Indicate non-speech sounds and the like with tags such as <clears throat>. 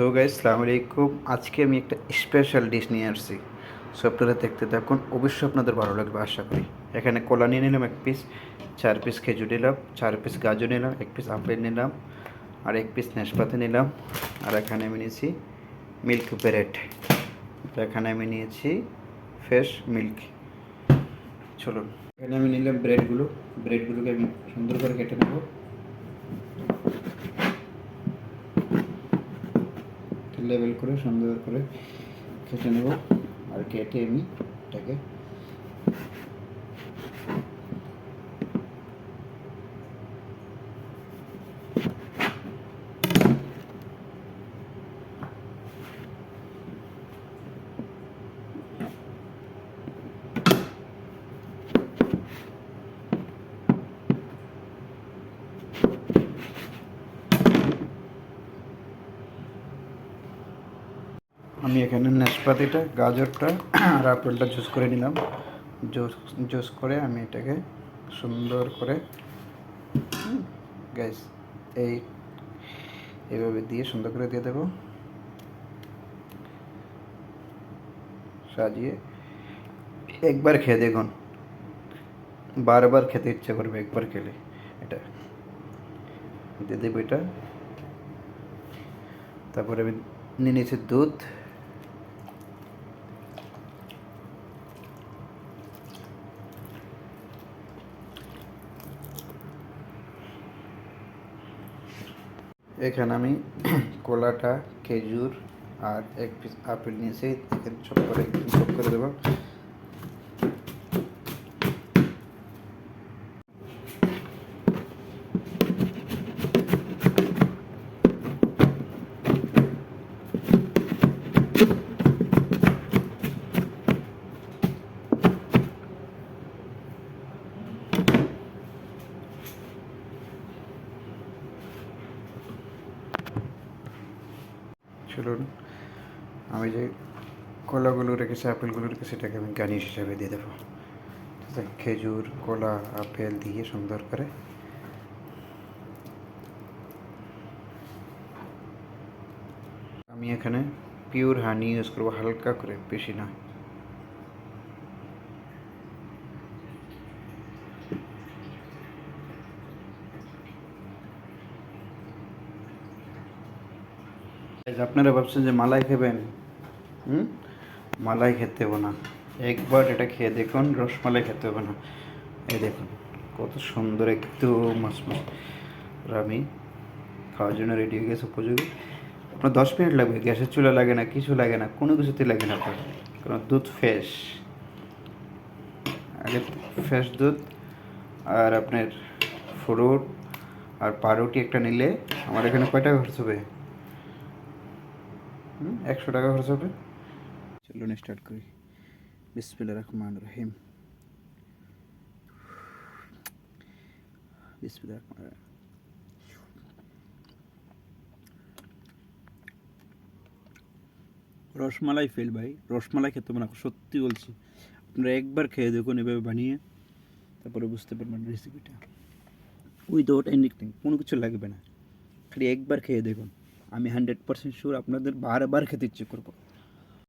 So guys সালামু আলাইকুম। আজকে আমি একটা স্পেশাল ডিশ নিয়ে আসছি। সো আপনারা দেখতে থাকুন, অবশ্যই আপনাদের ভালো লাগবে, আশা করি। এখানে কলা নিয়ে নিলাম এক পিস চার পিস খেজুর নিলাম, চার পিস গাজর নিলাম, এক পিস আপেল নিলাম, আর এক পিস নাশপাতি নিলাম। আর এখানে আমি নিয়েছি মিল্ক ব্রেড এখানে আমি নিয়েছি ফ্রেশ মিল্ক চলুন। এখানে আমি নিলাম ব্রেডগুলো ব্রেডগুলোকে আমি সুন্দর করে কেটে নেব। লেবেল করে সুন্দর করে কেটে নেব। আর কেটে আমি এটাকে আমি এখানে নাশপাতিটা, গাজরটা আর আপেলটা জুস করে নিলাম। জুস জুস করে আমি এটাকে সুন্দর করে গ্যাস এই, এইভাবে দিয়ে সুন্দর করে দিয়ে দেবো। সাজিয়ে একবার খেয়ে দেখুন। বারবার খেতে ইচ্ছে করবে একবার খেলে এটা। দিয়ে দেবো এটা। তারপরে আমি নিয়ে নিয়েছি দুধ। এখানে আমি <clears throat> কলাটা, খেজুর আর এক পিস আপেল নিয়েছি। এখানে চপ করে চপ করে দেবো। চলুন। আমি যে কলাগুলো রেখেছি, আপেলগুলো রেখেছি সেটাকে আমি গার্নিশ হিসাবে দিয়ে দেবো। খেজুর, কলা, আপেল দিয়ে সুন্দর করে আমি এখানে পিওর হানি ইউজ করব, হালকা করে, বেশি না। আপনারা ভাবছেন যে মালাই খেবেন? হুম? মালাই খেতে হবে না। একবার এটা খেয়ে দেখুন রসমালাই খেতে হবে না। এই দেখুন, কত সুন্দর একদম মাছ মাছ। আমি খাওয়ার জন্য রেডি হয়ে গেছে উপযোগী। আপনার দশ মিনিট লাগবে, গ্যাসের চুলা লাগে না, কিছু লাগে না, কোনো কিছুতে লাগে না আপনার। কারণ দুধ ফ্রেশ আগে ফ্রেশ দুধ আর আপনার ফ্রুট আর পাউরুটি একটা নিলে আমার এখানে কয় টাকা খরচ হবে? একশো টাকা খরচ হবে। স্টার্ট করি। বিসমিল্লা রহমান রহিম। রহমান রসমালাই ফেল ভাই, রসমালাই খেতে হবে না, সত্যি বলছি। আপনারা একবার খেয়ে দেখুন, এভাবে বানিয়ে, তারপরে বুঝতে পারবেন রেসিপিটা উইদাউট এনিথিং কোনো কিছু লাগবে না। খালি একবার খেয়ে দেখুন। আমি হান্ড্রেড পার্সেন্ট শিওর আপনাদের বারবার খেতে ইচ্ছে করব।